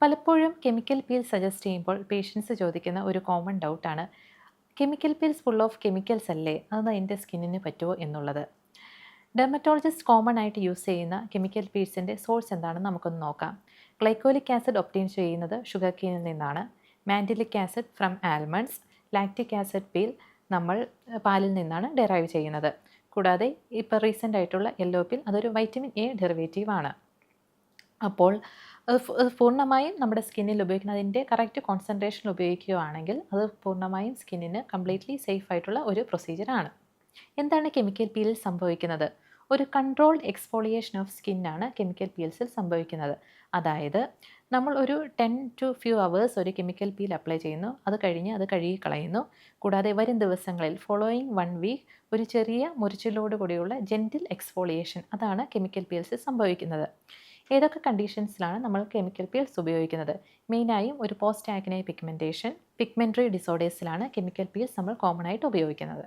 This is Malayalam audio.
പലപ്പോഴും കെമിക്കൽ പീൽ സജസ്റ്റ് ചെയ്യുമ്പോൾ പേഷ്യൻസ് ചോദിക്കുന്ന ഒരു common ഡൗട്ടാണ് chemical peels full of chemicals അല്ലേ? അത് എന്റെ സ്കിന്നിന് പറ്റുമോ എന്നുള്ളത്? ഡെർമറ്റോളജിസ്റ്റ് കോമൺ ആയിട്ട് യൂസ് ചെയ്യുന്ന കെമിക്കൽ പീൽസിന്റെ സോഴ്സ് എന്താണെന്ന് നമുക്കൊന്ന് നോക്കാം. ഗ്ലൈക്കോലിക് ആസിഡ് ഒപ്റ്റെയിൻ ചെയ്യുന്നത് ഷുഗർ കീനിൽ നിന്നാണ്. Mandelic acid from almonds lactic acid peel നമ്മൾ പാലിൽ നിന്നാണ് ഡെറൈവ് ചെയ്യുന്നത്. കൂടാതെ ഇപ്പോൾ റീസെന്റ് ആയിട്ടുള്ള യെല്ലോ പീൽ അതൊരു വൈറ്റമിൻ എ ഡെറിവേറ്റീവ് ആണ്. അപ്പോൾ പൂർണമായും നമ്മുടെ സ്കിന്നിൽ ഉപയോഗിക്കുന്നതിന്റെ കറക്റ്റ് കോൺസെൻട്രേഷൻ ഉപയോഗിക്കുകയാണെങ്കിൽ അത് പൂർണമായും സ്കിന്നിന് കംപ്ലീറ്റ്ലി സേഫ് ആയിട്ടുള്ള ഒരു പ്രൊസീജിയറാണ് എന്താണ് കെമിക്കൽ പീലിൽ സംഭവിക്കുന്നത്? ഒരു കൺട്രോൾഡ് എക്സ്പോളിയേഷൻ ഓഫ് സ്കിന്നാണ് കെമിക്കൽ പീൽസിൽ സംഭവിക്കുന്നത്. അതായത് നമ്മൾ ഒരു ടെൻ ടു ഫ്യൂ അവേഴ്സ് ഒരു കെമിക്കൽ പീൽ അപ്ലൈ ചെയ്യുന്നു അത് കഴിഞ്ഞ് അത് കഴുകി കളയുന്നു. കൂടാതെ വരും ദിവസങ്ങളിൽ ഫോളോയിങ് വൺ വീക്ക് ഒരു ചെറിയ മുറിച്ചിലോടുകൂടിയുള്ള ജെന്റിൽ എക്സ്പോളിയേഷൻ അതാണ് കെമിക്കൽ പീൽസിൽ സംഭവിക്കുന്നത്. ഏതൊക്കെ കണ്ടീഷൻസിലാണ് നമ്മൾ കെമിക്കൽ പീൽസ് ഉപയോഗിക്കുന്നത്? മെയിനായും ഒരു പോസ്റ്റ് ആക്നെ പിഗ്മെന്റേഷൻ പിഗ്മെന്ററി ഡിസോർഡേഴ്സിലാണ് കെമിക്കൽ പീൽസ് നമ്മൾ കോമൺ ആയിട്ട് ഉപയോഗിക്കുന്നത്.